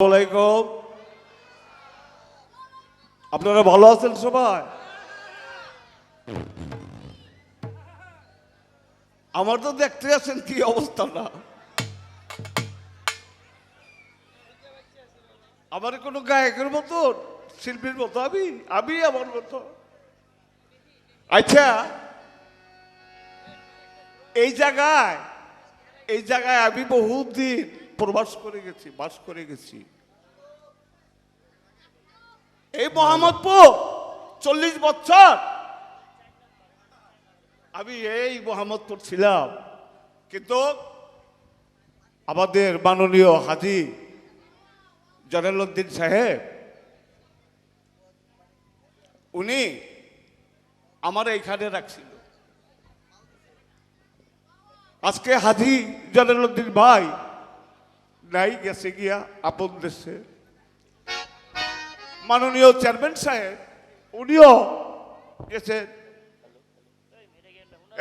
আলাইকুম। আপনারা ভালো আছেন সবাই? আমার তো দেখতে আছেন কি অবস্থা না? আমার কোনো গায়কের মতো শিল্পীর মতো আমি আমি আমার মতো। আচ্ছা এই জায়গায় এই জায়গায় আমি বহুদিন প্রবাস করে গেছি বাস করে গেছি। এই মোহাম্মদপুর চল্লিশ বছর। আমি এই মোহাম্মদপুর ছিলাম কিন্তু আমাদের মাননীয় হাজি জনালুদ্দিন সাহেব উনি আমার এইখানে রাখছিল। আজকে হাজি জলালুদ্দিন ভাই নাই গেছে গিয়া আপন দেশে। মাননীয় চেয়ারম্যান সাহেব উনিও গেছেন।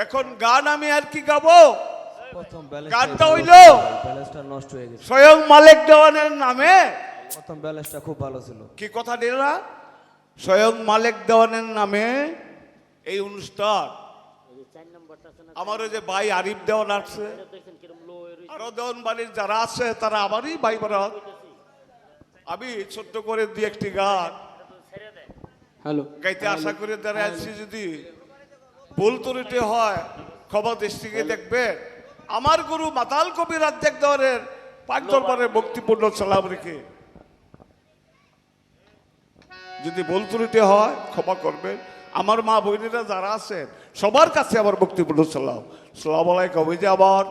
এখন গান আমি আর কি গাবো? প্রথম গানটা হইল? নষ্ট হয়ে গেছে। স্বয়ং মালিক দেওয়ানের নামে? প্রথম ব্যালেন্সটা খুব ভালো ছিল। কি কথা দিলা স্বয়ং মালিক দেওয়ানের নামে এই অনুষ্ঠান। আমার ওই যে ভাই আরিফ দেওয়ান আছে। আরও বাড়ির যারা আছে তারা আমারই ভাই বরাত আমি ছোট্ট করে দুই একটি গান। হ্যালো। গাইতে আশা করে দাঁড়ায় আছি যদি ভুল ত্রুটি হয় খবর দৃষ্টিকে দেখবে আমার গুরু মাতাল কবি রাজ্জাক দেওয়ারের পাক দরবারে ভক্তিপূর্ণ সালাম রেখে যদি ভুল ত্রুটি হয় ক্ষমা করবেন। আমার মা বোনেরা যারা আছেন সবার কাছে আমার ভক্তিপূর্ণ সালাম। সালাম আলাইকুম ওই যে আমার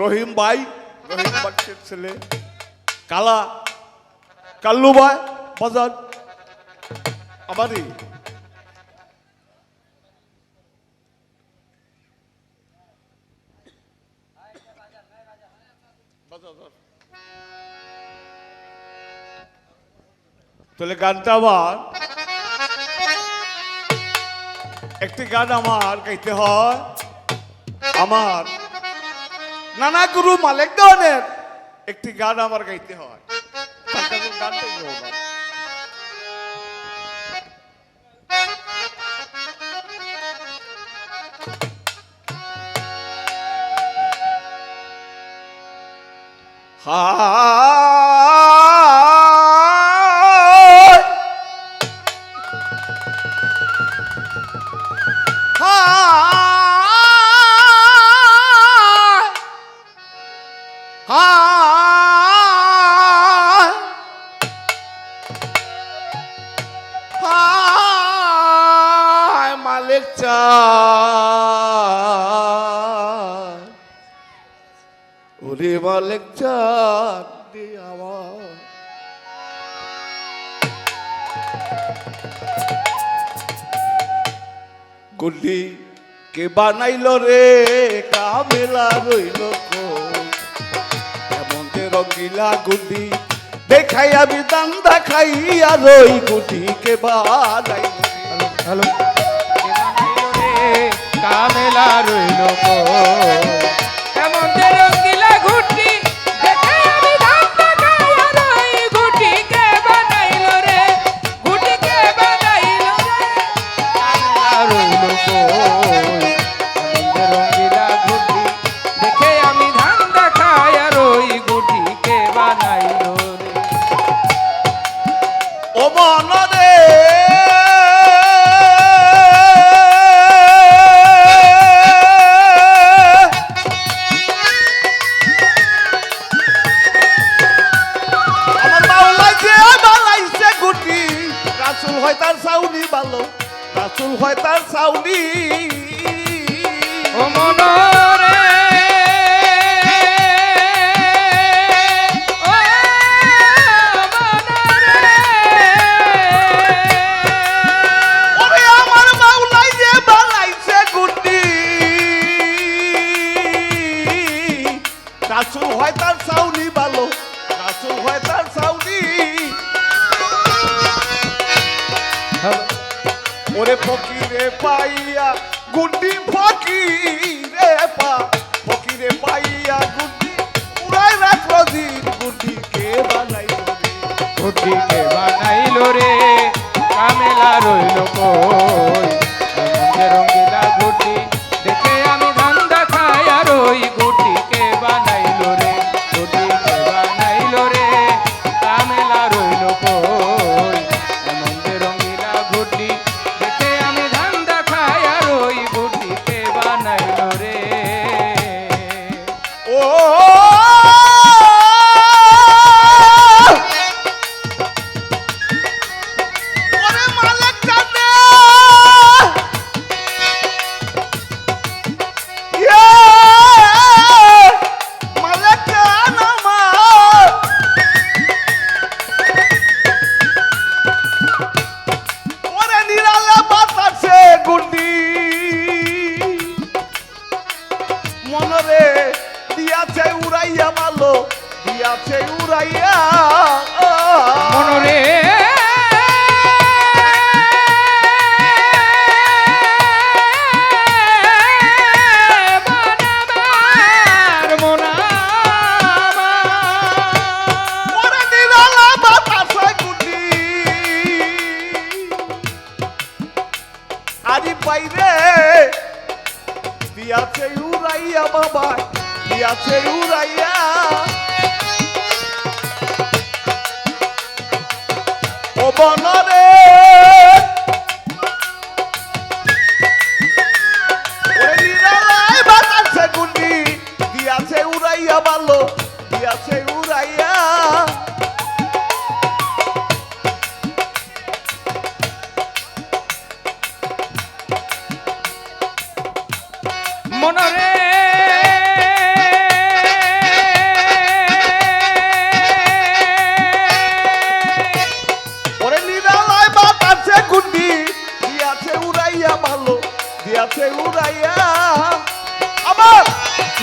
রহিম ভাই, রহিম বাক্সের ছেলে। কালা, কাল্লু ভাই বাজার আমারই। তাহলে গানটা আমার। একটি গান আমার গাইতে হয়। আমার নানা গুরু মালিক দেওয়ানের একটি গান আমার গাইতে হয়। গানটাই গাবো মালিক চায় ওরে মালিক আমার। গুড্ডি কে বানাইল রে? কামেলা রইল এমন যে রঙ্গিলা গুড্ডি দেখাই আমি দান দেখাইয়া রই। গুড্ডি কে বানাইল? হ্যালো। কামেলা রইল এমন যে রঙ্গিলা ঘুটি দেখে আমি রাসুল হয় তার সাউনি ও মনরে। রাসুল হয় তার সাউনি ভালো রাসুল হয় তার সাউনি ওরে ফকিরে পাইয়া গুড্ডি ফকিরে পা। ফকিরে পাইয়া গুড্ডি, উড়াই রাখ দিন গুড্ডি কে বানাই গুড্ডি কে বানাইলো রে, কামেলা রইল কই? বাড়ি পাইরে দিয়াছে উড়াইয়া বাবা দিয়াছে উড়াইয়া। ও বনরে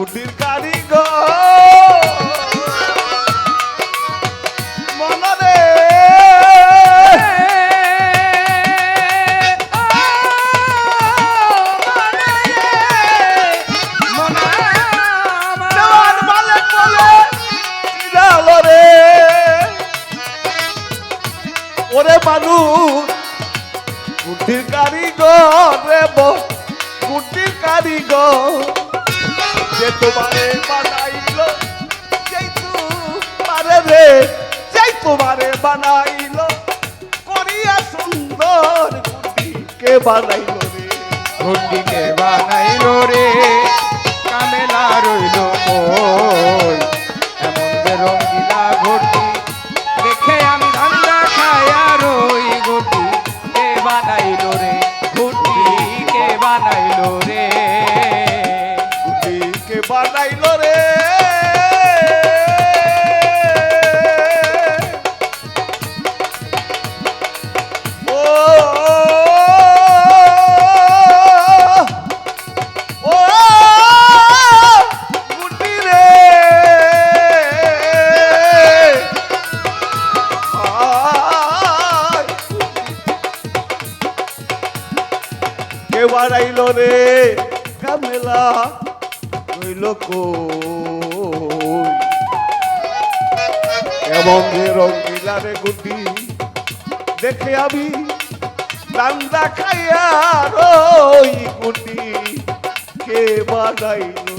ছুটির কারিগর। মনরে। ওরে মানুষ বুদ্ধির কারিগর রে বুদ্ধির কারিগর। যে তোমারে বানাইলো, যেই তোমারে রে, যেই তোমারে বানাইলো, করিয়া সুন্দর কে রে। বানাইলো রে, কামেলা রইল বানাইল রে কে বাড়াইল রে কামেলা এমন যে রঙিলা রে গুটি দেখে আমি রান্দা খাইয়া রই গুটি। কে বানাইল